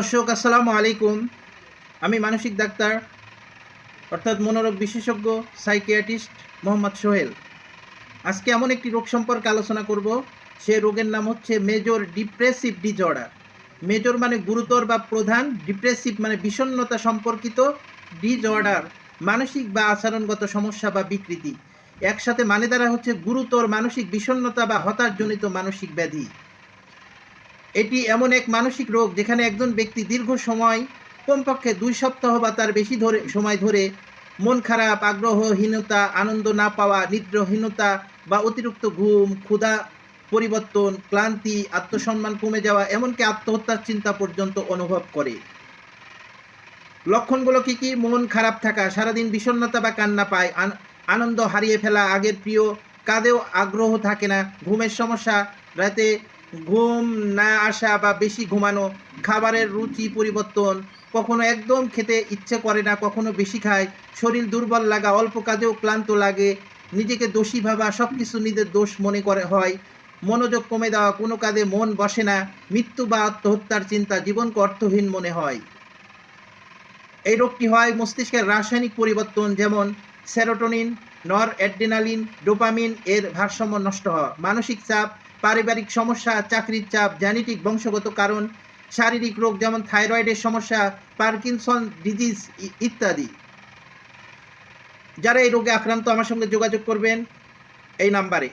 দর্শক, আসসালামু আলাইকুম। আমি মানসিক ডাক্তার, অর্থাৎ মনোরোগ বিশেষজ্ঞ সাইকিয়াটিস্ট মোহাম্মদ সোহেল। আজকে এমন একটি রোগ সম্পর্কে আলোচনা করব। সে রোগের নাম হচ্ছে মেজর ডিপ্রেসিভ ডিজঅর্ডার মেজর মানে গুরুতর বা প্রধান ডিপ্রেসিভ মানে বিষণ্ণতা সম্পর্কিত ডিজঅর্ডার মানসিক বা আচরণগত সমস্যা বা বিকৃতি। একসাথে মানে দ্বারা হচ্ছে গুরুতর মানসিক বিষণ্ণতা বা হতাশজনিত মানসিক ব্যাধি। এটি এমন এক মানসিক রোগ যেখানে একজন ব্যক্তি দীর্ঘ সময়, কমপক্ষে দুই সপ্তাহ বা তার বেশি ধরে, সময় ধরে মন খারাপ, আগ্রহহীনতা, আনন্দ না পাওয়া, নিদ্রহীনতা বা অতিরিক্ত ঘুম, ক্ষুধা পরিবর্তন, ক্লান্তি, আত্মসম্মান কমে যাওয়া, এমনকি আত্মহত্যার চিন্তা পর্যন্ত অনুভব করে। লক্ষণগুলো কি কি? মন খারাপ থাকা, সারাদিন বিষণ্ণতা বা কান্না পায়, আন- আনন্দ হারিয়ে ফেলা, আগের প্রিয় কাঁদেও আগ্রহ থাকে না, ঘুমের সমস্যা, রাতে ঘুম না আসা বা বেশি ঘুমানো, খাবারের রুচি পরিবর্তন, কখনো একদম খেতে ইচ্ছে করে না, কখনো বেশি খায়, শরীর দুর্বল লাগা, অল্প কাজেও ক্লান্ত লাগে, নিজেকে দোষী ভাবা সব কিছু নিজের দোষ মনে করে হয়, মনোযোগ কমে দেওয়া, কোনো কাজে মন বসে না, মৃত্যু বা আত্মহত্যার চিন্তা জীবনকে অর্থহীন মনে হয়। এই রোগটি হয় মস্তিষ্কের রাসায়নিক পরিবর্তন, যেমন সেরোটোনিন নর অ্যাড্রেনালিন ডোপামিন, এর ভারসাম্য নষ্ট হওয়া, মানসিক চাপ পারিবারিক সমস্যা, চাকরির চাপ জেনেটিক বংশগত কারণ, শারীরিক রোগ যেমন থাইরয়েডের সমস্যা, পার্কিনসন ডিজিজ ইত্যাদি। যারা এই রোগে আক্রান্ত আমার সঙ্গে যোগাযোগ করবেন, এই নাম্বারে।